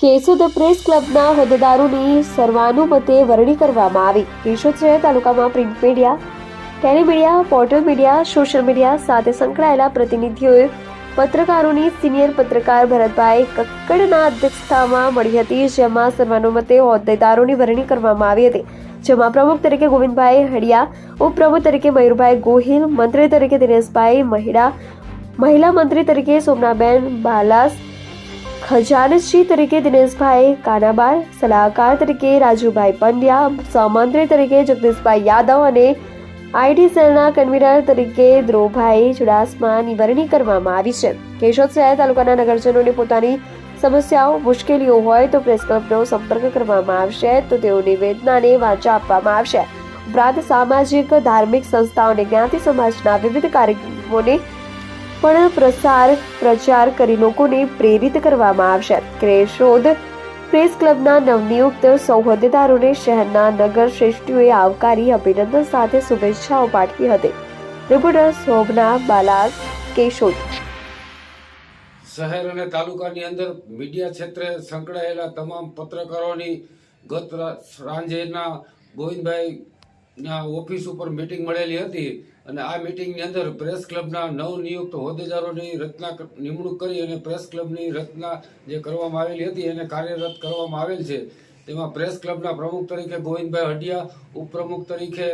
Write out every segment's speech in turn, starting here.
Keshod press ક્લબના હોદ્દેદારોની સર્વાનુમતે વરણી કરવામાં આવી. કેશોદ શહેર તાલુકામાં print media telemedia portal media, social media સાથે સંકળાયેલા પ્રતિનિધિઓએ પત્રકારોની સિનિયર પત્રકાર ભરતભાઈ કક્કડના અધ્યક્ષતામાં મળી હતી, જેમાં સર્વાનુમતે હોદ્દેદારોની વરણી કરવામાં આવી હતી. જેમાં પ્રમુખ તરીકે ગોવિંદભાઈ હડિયા, ઉપપ્રમુખ તરીકે મયુરભાઈ ગોહિલ, મંત્રી તરીકે દિનેશભાઈ મહિડા, મહિલા મંત્રી તરીકે સોમનાબેન બાલાસ ખજાનચી તરીકે દિનેશભાઈ કાનાબાર, સલાહકાર તરીકે રાજુભાઈ પંડ્યા સહમંત્રી તરીકે જગદીશભાઈ યાદવ અને આઈટી સેલના કન્વીનર તરીકે ધ્રુવભાઈ ચુડાસમાની વરણી કરવામાં આવી છે. કેશોદ શહેર તાલુકાના નગરજનોને પોતાની સમસ્યાઓ, મુશ્કેલીઓ હોય તો પ્રેસ ક્લબનો સંપર્ક કરવામાં આવશે તો તેઓ નિવેદનાને વાંચા આપવામાં આવશે. ઉપરાંત સામાજિક, ધાર્મિક સંસ્થાઓને જ્ઞાતિ સમાજના વિવિધ કાર્યક્રમોને પણ પ્રસાર પ્રચાર કરી લોકોને પ્રેરિત કરવામાં આવશે. કેશોદ પ્રેસ ક્લબના નવનિયુક્ત સૌહદદારોને શહેરના નગર શ્રેષ્ઠીઓએ આવકારી અભિનંદન સાથે શુભેચ્છાઓ પાઠવી હતી. રિપોર્ટર શોભના બાલાસ, કેશોદ. શહેર અને તાલુકાની અંદર મીડિયા ક્ષેત્રે સંકળાયેલા તમામ પત્રકારોની ગત સાંજેના સાંજેના ગોવિંદભાઈના ઓફિસ ઉપર મીટિંગ મળેલી હતી અને આ મીટિંગની અંદર પ્રેસ ક્લબના નવનિયુક્ત હોદ્દેદારોની રચના નિમણૂક કરી અને પ્રેસ ક્લબની રચના જે કરવામાં આવેલી હતી એને કાર્યરત કરવામાં આવેલ છે. તેમાં પ્રેસ ક્લબના પ્રમુખ તરીકે ગોવિંદભાઈ હડિયા, ઉપપ્રમુખ તરીકે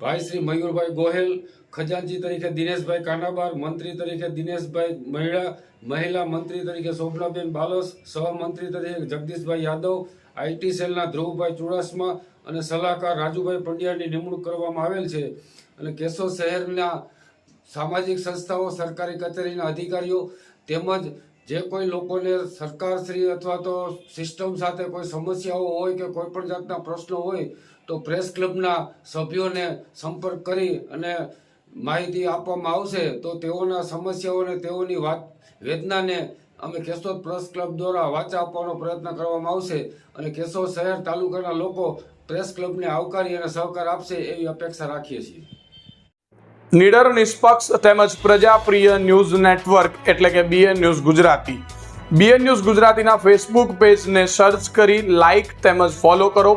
ભાઈ શ્રી મયુરભાઈ ગોહેલ ખજાનજી તરીકે દિનેશભાઈ કાનાબાર, મંત્રી તરીકે દિનેશભાઈ મહિલા મહિલા મંત્રી તરીકે શોભનાબેન બાલસ સહમંત્રી તરીકે જગદીશભાઈ યાદવ આઈટી સેલના ધ્રુવભાઈ ચુડાસમા અને સલાહકાર રાજુભાઈ પંડ્યાની નિમણૂક કરવામાં આવેલ છે. અને કેશોદ શહેરના સામાજિક સંસ્થાઓ, સરકારી કચેરીના અધિકારીઓ તેમજ જે કોઈ લોકોને સરકારશ્રી અથવા તો સિસ્ટમ સાથે કોઈ સમસ્યાઓ હોય કે કોઈ પણ જાતના પ્રશ્નો હોય તો પ્રેસ ક્લબના સભ્યોને સંપર્ક કરી અને માહિતી આપવામાં આવશે તો તેઓના સમસ્યાઓને તેઓની વાત વેદનાને અમે કેશોદ પ્રેસ ક્લબ દ્વારા વાચા આપવાનો પ્રયત્ન કરવામાં આવશે અને કેશોદ શહેર તાલુકાના લોકો પ્રેસ ક્લબને આવકારી અને સહકાર આપશે એવી અપેક્ષા રાખીએ છીએ. નિડર, નિષ્પક્ષ તેમજ પ્રજાપ્રિય ન્યૂઝ નેટવર્ક એટલે કે BN news Gujarati. BN news ગુજરાતીના ફેસબુક પેજને સર્ચ કરી લાઇક તેમજ ફોલો કરો.